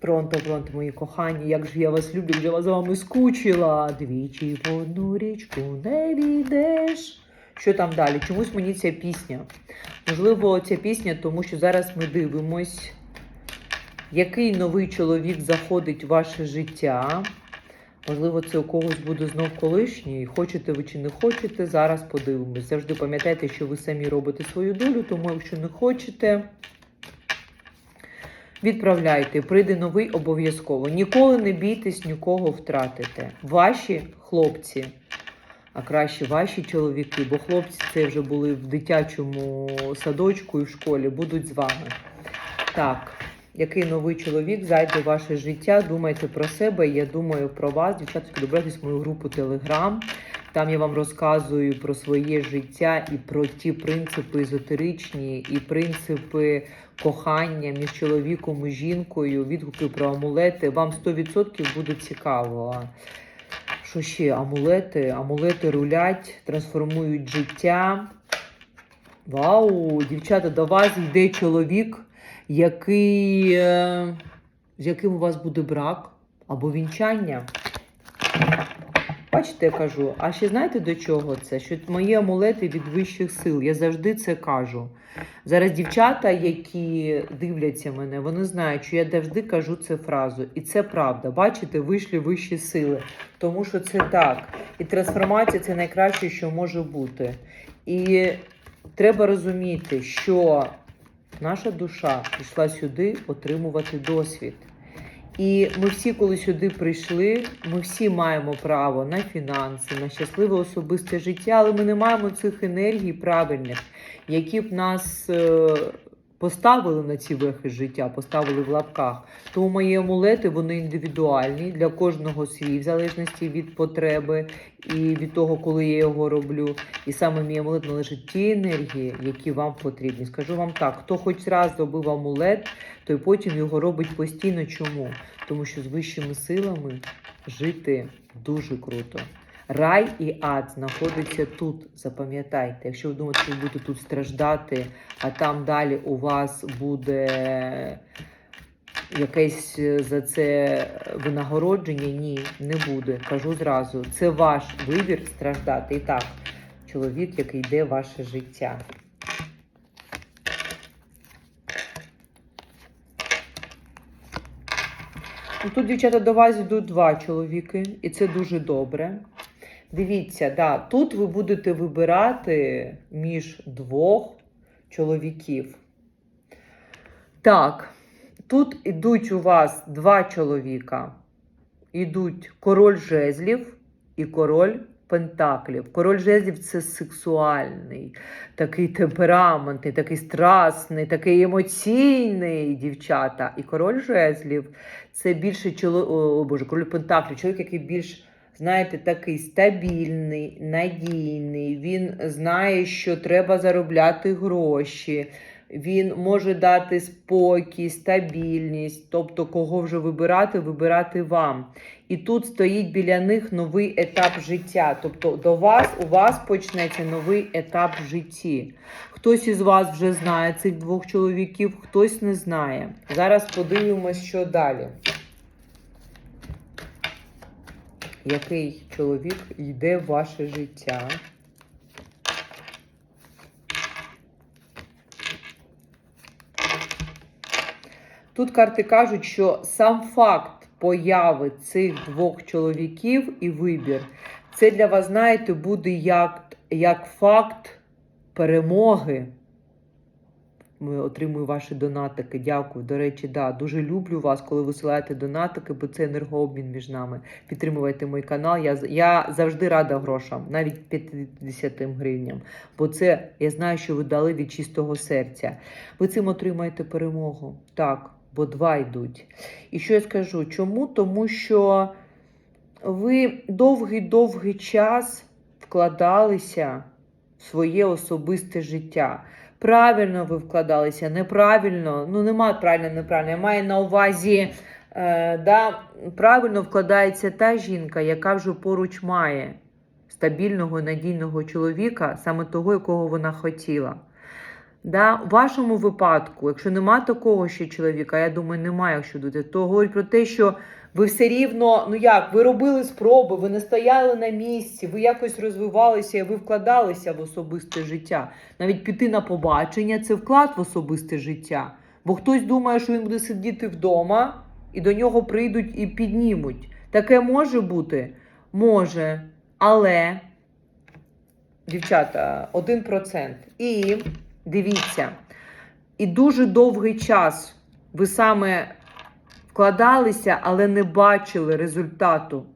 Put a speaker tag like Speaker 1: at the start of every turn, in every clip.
Speaker 1: Пронто, пронто, мої кохані, як же я вас люблю, я з вами скучила. Двічі в одну річку не війдеш. Що там далі? Чомусь мені ця пісня. Можливо, ця пісня, тому що зараз ми дивимось, який новий чоловік заходить в ваше життя. Можливо, це у когось буде знов колишній. Хочете ви чи не хочете, зараз подивимось. Завжди пам'ятайте, що ви самі робите свою долю, тому якщо не хочете, відправляйте. Прийде новий обов'язково. Ніколи не бійтесь нікого втратити. Ваші хлопці, а краще ваші чоловіки, бо хлопці це вже були в дитячому садочку і в школі, будуть з вами. Так, який новий чоловік зайде в ваше життя, думайте про себе, я думаю про вас. Дівчатки, добирайтесь в мою групу Телеграм. Там я вам розказую про своє життя і про ті принципи езотеричні, і принципи кохання між чоловіком і жінкою, відгуки про амулети. Вам 100% буде цікаво. Що ще? Амулети? Амулети рулять, трансформують життя. Вау, дівчата, до вас йде чоловік, який, е, з яким у вас буде брак або вінчання. Бачите, я кажу, а ще знаєте до чого це? Що мої амулети від вищих сил. Я завжди це кажу. Зараз дівчата, які дивляться мене, вони знають, що я завжди кажу цю фразу. І це правда. Бачите, вийшли вищі сили. Тому що це так. І трансформація це найкраще, що може бути. І треба розуміти, що наша душа прийшла сюди отримувати досвід. І ми всі, коли сюди прийшли, ми всі маємо право на фінанси, на щасливе особисте життя, але ми не маємо цих енергій правильних, які б нас е, поставили на ці вехи життя, поставили в лапках. Тому мої амулети вони індивідуальні для кожного свій, в залежності від потреби і від того, коли я його роблю. І саме мій амулет належить ті енергії, які вам потрібні. Скажу вам так: хто хоч раз зробив амулет, той потім його робить постійно. Чому? Тому що з вищими силами жити дуже круто. Рай і ад знаходиться тут. Запам'ятайте, якщо ви думаєте, що ви будете тут страждати, а там далі у вас буде якесь е, за це винагородження, ні, не буде. Кажу зразу. Це ваш вибір страждати. І так, чоловік, який йде ваше життя. Ну, Тут, дівчата, до вас йдуть два чоловіки, і це дуже добре. Дивіться, да, тут ви будете вибирати між двох чоловіків. Так, тут ідуть у вас два чоловіка. Ідуть король жезлів і король пентаклів. Король жезлів це сексуальний, такий темпераментний, такий страсний, такий емоційний дівчата. І король жезлів це більше чоловік, о боже, король пентаклів, чоловік, який більш. Знаєте, такий стабільний, надійний. Він знає, що треба заробляти гроші. Він може дати спокій, стабільність. Тобто, кого вже вибирати, вибирати вам. І тут стоїть біля них новий етап життя. Тобто, до вас у вас почнеться новий етап в житті. Хтось із вас вже знає цих двох чоловіків, хтось не знає. Зараз подивимось, що далі. Який чоловік йде в ваше життя? Тут карти кажуть, що сам факт появи цих двох чоловіків і вибір, це для вас, знаєте, буде як, як факт перемоги. Отримую ваші донатики. Дякую. До речі, да, дуже люблю вас, коли висилаєте донатики, бо це енергообмін між нами. Підтримуйте мій канал. Я, я завжди рада грошам, навіть 50 гривням. Бо це я знаю, що ви дали від чистого серця. Ви цим отримаєте перемогу. Так, бо два йдуть. І що я скажу? Чому? Тому що ви довгий-довгий час вкладалися в своє особисте життя. Правильно ви вкладалися, неправильно. Ну, нема правильно, неправильно. Я маю на увазі, е, да, правильно вкладається та жінка, яка вже поруч має стабільного, надійного чоловіка, саме того, якого вона хотіла. Да? У вашому випадку, якщо нема такого ще чоловіка, я думаю, немає, якщо буде, то говорить про те, що ви все рівно, ну як, ви робили спроби, ви не стояли на місці, ви якось розвивалися, ви вкладалися в особисте життя. Навіть піти на побачення це вклад в особисте життя. Бо хтось думає, що він буде сидіти вдома, і до нього прийдуть і піднімуть. Таке може бути? Може. Але, дівчата, 1%. І дивіться, і дуже довгий час ви саме вкладалися, але не бачили результату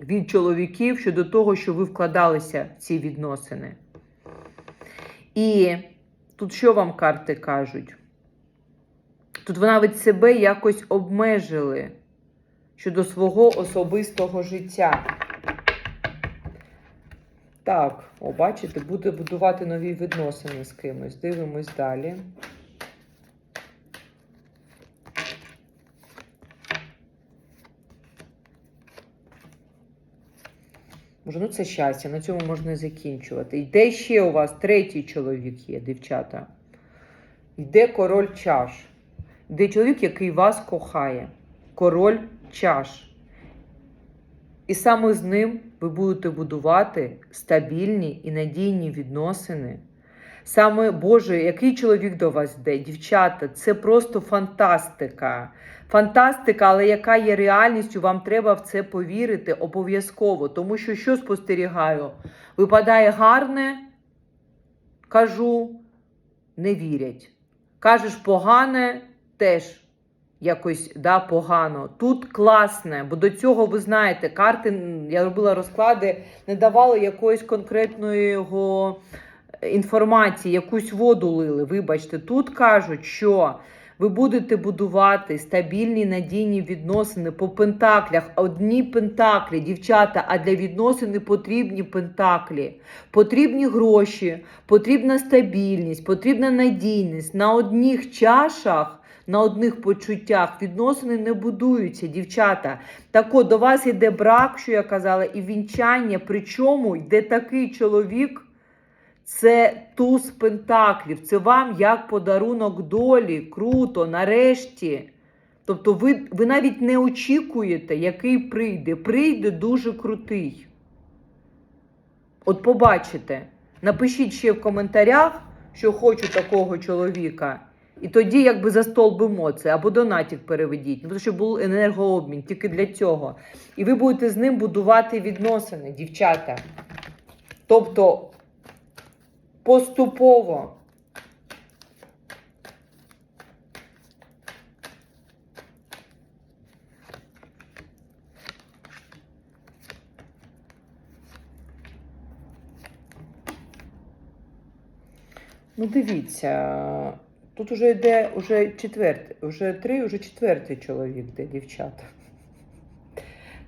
Speaker 1: від чоловіків щодо того, що ви вкладалися в ці відносини. І тут що вам карти кажуть? Тут ви навіть себе якось обмежили щодо свого особистого життя. Так, о, бачите, буде будувати нові відносини з кимось. Дивимось далі. Ну це щастя, на цьому можна закінчувати. Йде ще у вас третій чоловік є, дівчата. Йде король чаш. Йде чоловік, який вас кохає. Король чаш. І саме з ним ви будете будувати стабільні і надійні відносини. Саме Боже, який чоловік до вас йде, дівчата, це просто фантастика. Фантастика, але яка є реальністю, вам треба в це повірити обов'язково. Тому що що спостерігаю? Випадає гарне, кажу, не вірять. Кажеш погане, теж якось да, погано. Тут класне, бо до цього ви знаєте, карти, я робила розклади, не давали якоїсь конкретної його інформації, якусь воду лили. Вибачте, тут кажуть, що ви будете будувати стабільні надійні відносини по пентаклях. Одні пентаклі, дівчата, а для відносин потрібні пентаклі. Потрібні гроші, потрібна стабільність, потрібна надійність. На одних чашах. На одних почуттях відносини не будуються, дівчата. Так от до вас йде брак, що я казала, і вінчання. Причому йде такий чоловік, це туз пентаклів. Це вам як подарунок долі. Круто, нарешті. Тобто ви, ви навіть не очікуєте, який прийде. Прийде дуже крутий. От побачите. Напишіть ще в коментарях, що хочу такого чоловіка. І тоді якби за столб емоцій, або донатік переведіть. Ну, тому що був енергообмін тільки для цього. І ви будете з ним будувати відносини, дівчата. Тобто поступово. Ну, дивіться, тут уже йде уже четвертий, вже три, вже четвертий чоловік, де дівчата.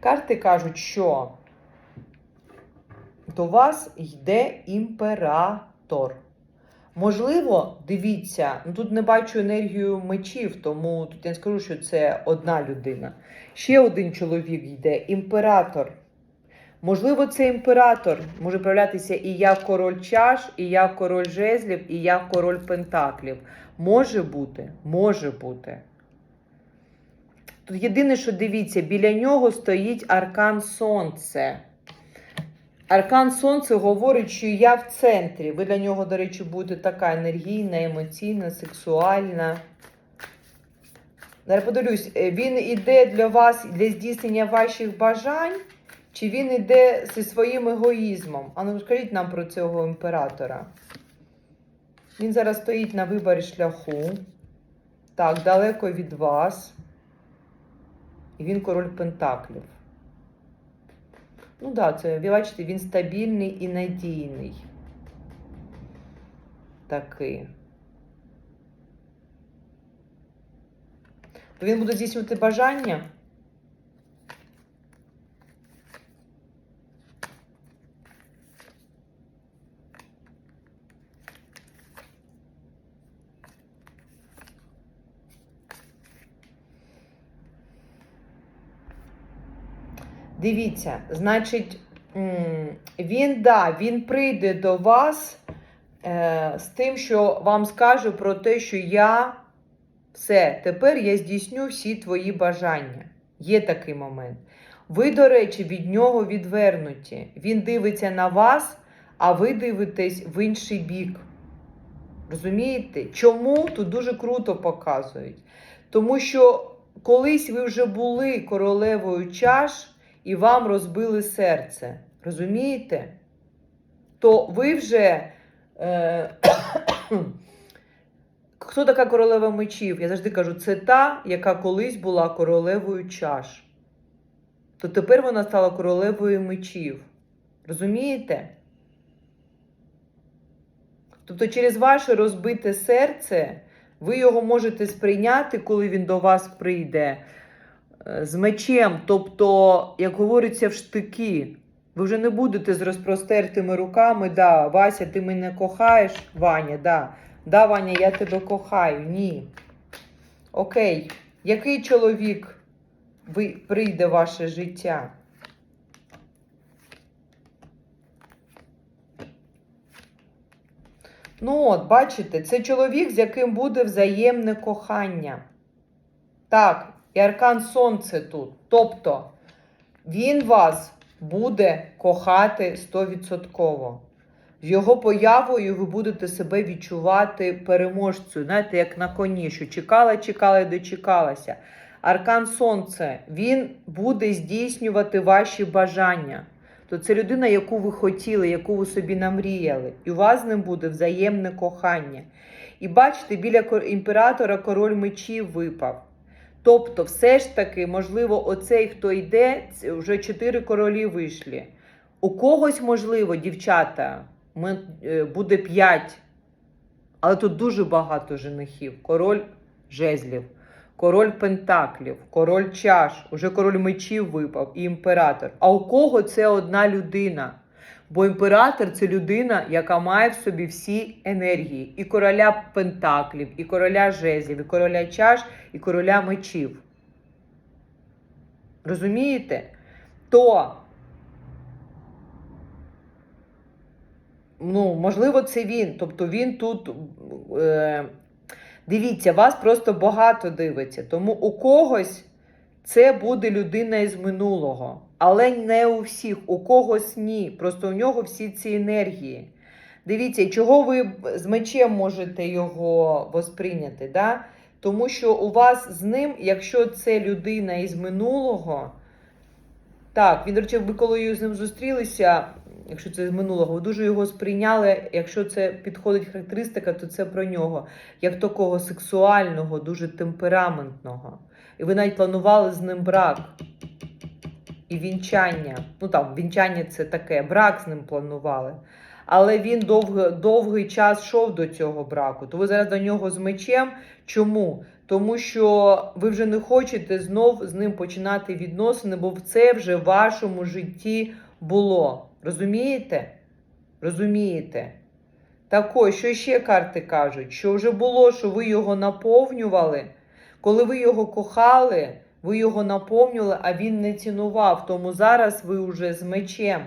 Speaker 1: Карти кажуть, що до вас йде імператор. Можливо, дивіться, ну тут не бачу енергію мечів, тому тут я не скажу, що це одна людина. Ще один чоловік йде імператор. Можливо, це імператор може проявлятися і як король чаш, і як король жезлів, і як король пентаклів. Може бути, може бути. Тут єдине, що дивіться, біля нього стоїть аркан Сонце. Аркан Сонце говорить, що я в центрі. Ви для нього, до речі, будете така енергійна, емоційна, сексуальна. Подивлюсь, е, він іде для вас для здійснення ваших бажань, чи він іде зі своїм егоїзмом? А ну скажіть нам про цього імператора. Він зараз стоїть на виборі шляху. Так, далеко від вас. І він король Пентаклів. Ну так, да, це, ви бачите, він стабільний і надійний. Такий. То він буде здійснювати бажання. Дивіться, значить, він да, він прийде до вас е, з тим, що вам скаже про те, що я все, тепер я здійсню всі твої бажання. Є такий момент. Ви, до речі, від нього відвернуті. Він дивиться на вас, а ви дивитесь в інший бік. Розумієте? Чому тут дуже круто показують? Тому що колись ви вже були королевою чаш і вам розбили серце. Розумієте? То ви вже. Е, Хто така королева мечів? Я завжди кажу, це та, яка колись була королевою чаш. То тепер вона стала королевою мечів. Розумієте? Тобто через ваше розбите серце ви його можете сприйняти, коли він до вас прийде з мечем. Тобто, як говориться в штики, ви вже не будете з розпростертими руками, да, Вася, ти мене кохаєш, Ваня, да. Да, Ваня, я тебе кохаю. Ні. Окей. Який чоловік ви, прийде в ваше життя? Ну, от, бачите, це чоловік, з яким буде взаємне кохання. Так, і аркан сонце тут. Тобто, він вас буде кохати 100%. З його появою ви будете себе відчувати переможцею, знаєте, як на коні, що чекала, чекала і дочекалася. Аркан Сонце, він буде здійснювати ваші бажання. То це людина, яку ви хотіли, яку ви собі намріяли. І у вас з ним буде взаємне кохання. І бачите, біля імператора король мечів випав. Тобто, все ж таки, можливо, оцей, хто йде, вже чотири королі вийшли. У когось, можливо, дівчата, ми, е, буде п'ять. Але тут дуже багато женихів. Король жезлів, король пентаклів, король чаш, уже король мечів випав і імператор. А у кого це одна людина? Бо імператор це людина, яка має в собі всі енергії: і короля пентаклів, і короля жезлів, і короля чаш, і короля мечів. Розумієте? То ну, можливо, це він. Тобто він тут. Е, дивіться, вас просто багато дивиться. Тому у когось це буде людина із минулого. Але не у всіх, у когось ні. Просто у нього всі ці енергії. Дивіться, чого ви з мечем можете його восприйняти? Да? Тому що у вас з ним, якщо це людина із минулого, так, він, речі, ви коли з ним зустрілися, якщо це з минулого, ви дуже його сприйняли. Якщо це підходить характеристика, то це про нього, як такого сексуального, дуже темпераментного. І ви навіть планували з ним брак і вінчання. Ну там вінчання це таке, брак з ним планували. Але він довг, довгий час йшов до цього браку. То ви зараз до нього з мечем. Чому? Тому що ви вже не хочете знов з ним починати відносини, бо це вже в вашому житті було. Розумієте? Розумієте? Так ось, що ще карти кажуть? Що вже було, що ви його наповнювали. Коли ви його кохали, ви його наповнювали, а він не цінував. Тому зараз ви вже з мечем.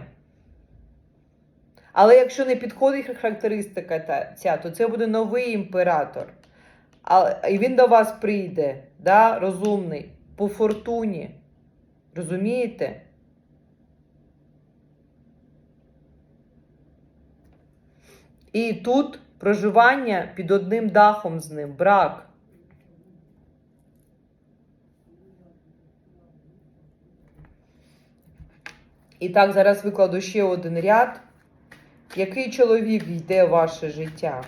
Speaker 1: Але якщо не підходить характеристика ця, то це буде новий імператор. І він до вас прийде, да, розумний, по фортуні. Розумієте? І тут проживання під одним дахом з ним, брак. І так, зараз викладу ще один ряд. Який чоловік йде в ваше життя?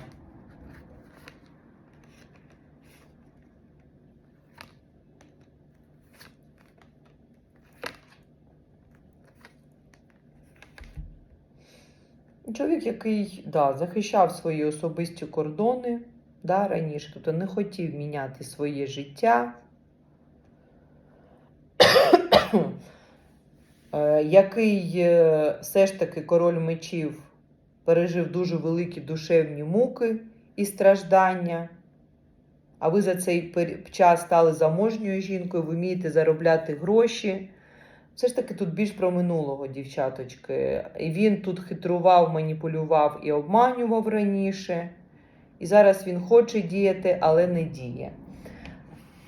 Speaker 1: Чоловік, який да, захищав свої особисті кордони да, раніше, тобто не хотів міняти своє життя, який е, все ж таки король мечів пережив дуже великі душевні муки і страждання. А ви за цей час стали заможньою жінкою, ви вмієте заробляти гроші. Все ж таки тут більш про минулого, дівчаточки. І він тут хитрував, маніпулював і обманював раніше. І зараз він хоче діяти, але не діє.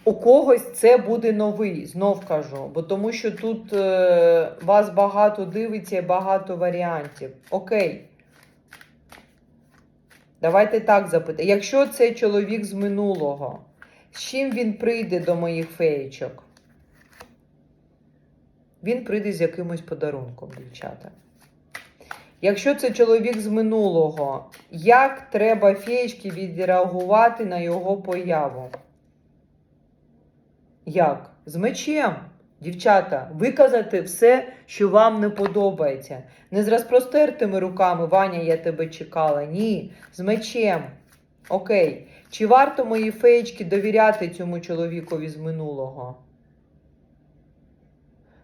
Speaker 1: У когось це буде новий, знов кажу, бо тому що тут е, вас багато дивиться і багато варіантів. Окей. Давайте так запитаємо. Якщо це чоловік з минулого, з чим він прийде до моїх феєчок? Він прийде з якимось подарунком, дівчата. Якщо це чоловік з минулого, як треба феєчки відреагувати на його появу? Як? З мечем. Дівчата, виказати все, що вам не подобається. Не з розпростертими руками, Ваня, я тебе чекала. Ні, з мечем. Окей. Чи варто мої феєчки довіряти цьому чоловікові з минулого?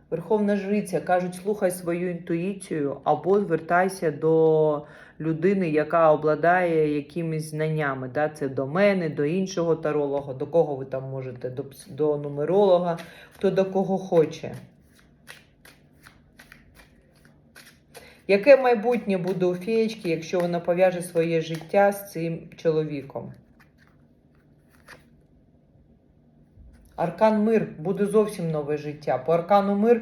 Speaker 1: Верховна жриця кажуть, слухай свою інтуїцію або звертайся до людини, яка обладає якимись знаннями. Да? Це до мене, до іншого таролога, до кого ви там можете, до, до нумеролога, хто до кого хоче. Яке майбутнє буде у феєчки, якщо вона пов'яже своє життя з цим чоловіком? Аркан мир буде зовсім нове життя. По аркану мир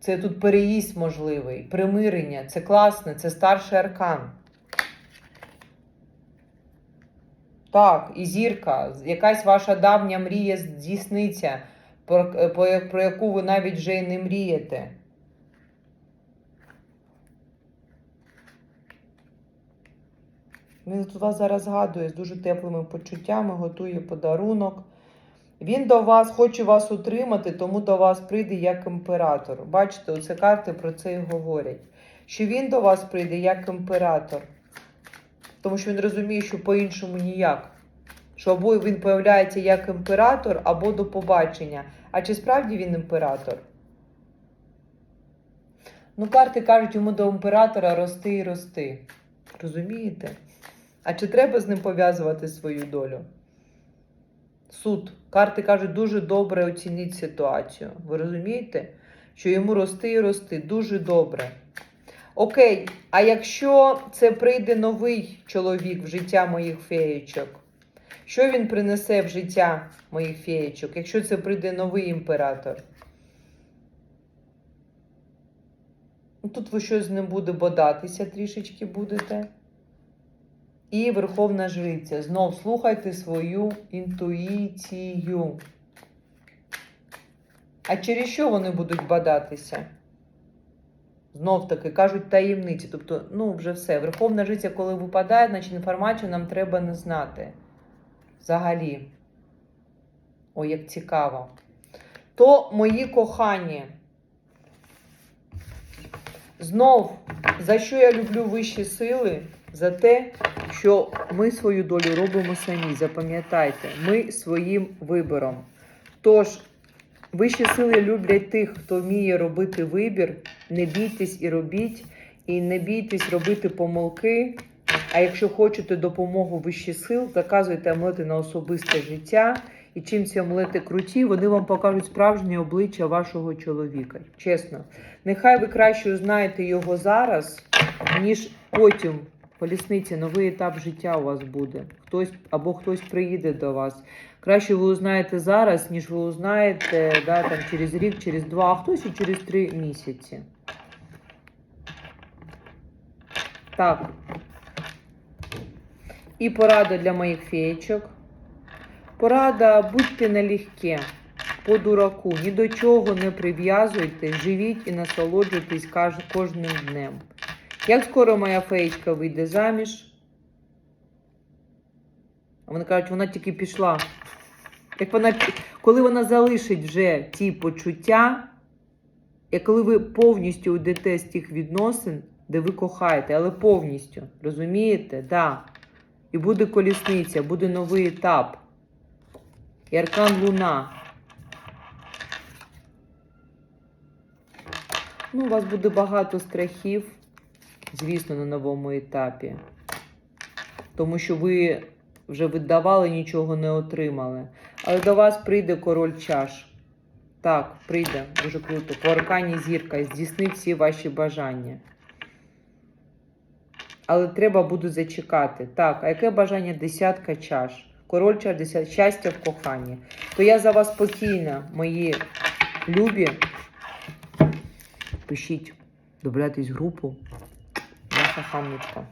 Speaker 1: це тут переїзд можливий, примирення, це класне, це старший аркан. Так, і зірка, якась ваша давня мрія здійсниться, про, яку ви навіть вже й не мрієте. Він вас зараз згадує з дуже теплими почуттями, готує подарунок. Він до вас хоче вас утримати, тому до вас прийде як імператор. Бачите, оце карти про це і говорять. Що він до вас прийде як імператор. Тому що він розуміє, що по-іншому ніяк. Що або він появляється як імператор, або до побачення. А чи справді він імператор? Ну, карти кажуть йому до імператора рости і рости. Розумієте? А чи треба з ним пов'язувати свою долю? Суд. Карти кажуть, дуже добре оцініть ситуацію. Ви розумієте? Що йому рости і рости дуже добре. Окей, а якщо це прийде новий чоловік в життя моїх феєчок, що він принесе в життя моїх феєчок, якщо це прийде новий імператор? Ну, Тут ви щось з ним буде бодатися трішечки будете. І Верховна Жриця. Знов слухайте свою інтуїцію. А через що вони будуть бадатися? Знов таки кажуть таємниці. Тобто, ну, вже все. Верховна Жриця, коли випадає, значить інформацію нам треба не знати. Взагалі. Ой, як цікаво. То мої кохані. Знов, за що я люблю вищі сили? За те, що ми свою долю робимо самі. Запам'ятайте, ми своїм вибором. Тож, вищі сили люблять тих, хто вміє робити вибір. Не бійтесь і робіть, і не бійтесь робити помилки. А якщо хочете допомогу вищих сил, заказуйте амулети на особисте життя. І чим ці амулети круті, вони вам покажуть справжнє обличчя вашого чоловіка. Чесно. Нехай ви краще узнаєте його зараз, ніж потім. Колісниця, новий етап життя у вас буде. Хтось або хтось приїде до вас. Краще ви узнаєте зараз, ніж ви узнаєте да, там, через рік, через два, а хтось і через три місяці. Так. І порада для моїх феєчок. Порада будьте налегке, по дураку, ні до чого не прив'язуйте, живіть і насолоджуйтесь кожним днем. Як скоро моя феєчка вийде заміж? А вони кажуть, вона тільки пішла. Як вона, коли вона залишить вже ті почуття, і коли ви повністю йдете з тих відносин, де ви кохаєте, але повністю, розумієте? Да. І буде колісниця, буде новий етап. І аркан Луна. Ну, у вас буде багато страхів, звісно, на новому етапі. Тому що ви вже віддавали, нічого не отримали. Але до вас прийде король чаш. Так, прийде, дуже круто. По аркані зірка, здійснить всі ваші бажання. Але треба буде зачекати. Так, а яке бажання десятка чаш? Король чаш, десят... щастя в коханні. То я за вас спокійна, мої любі. Пишіть, добавляйтесь в групу. Наша хамничка.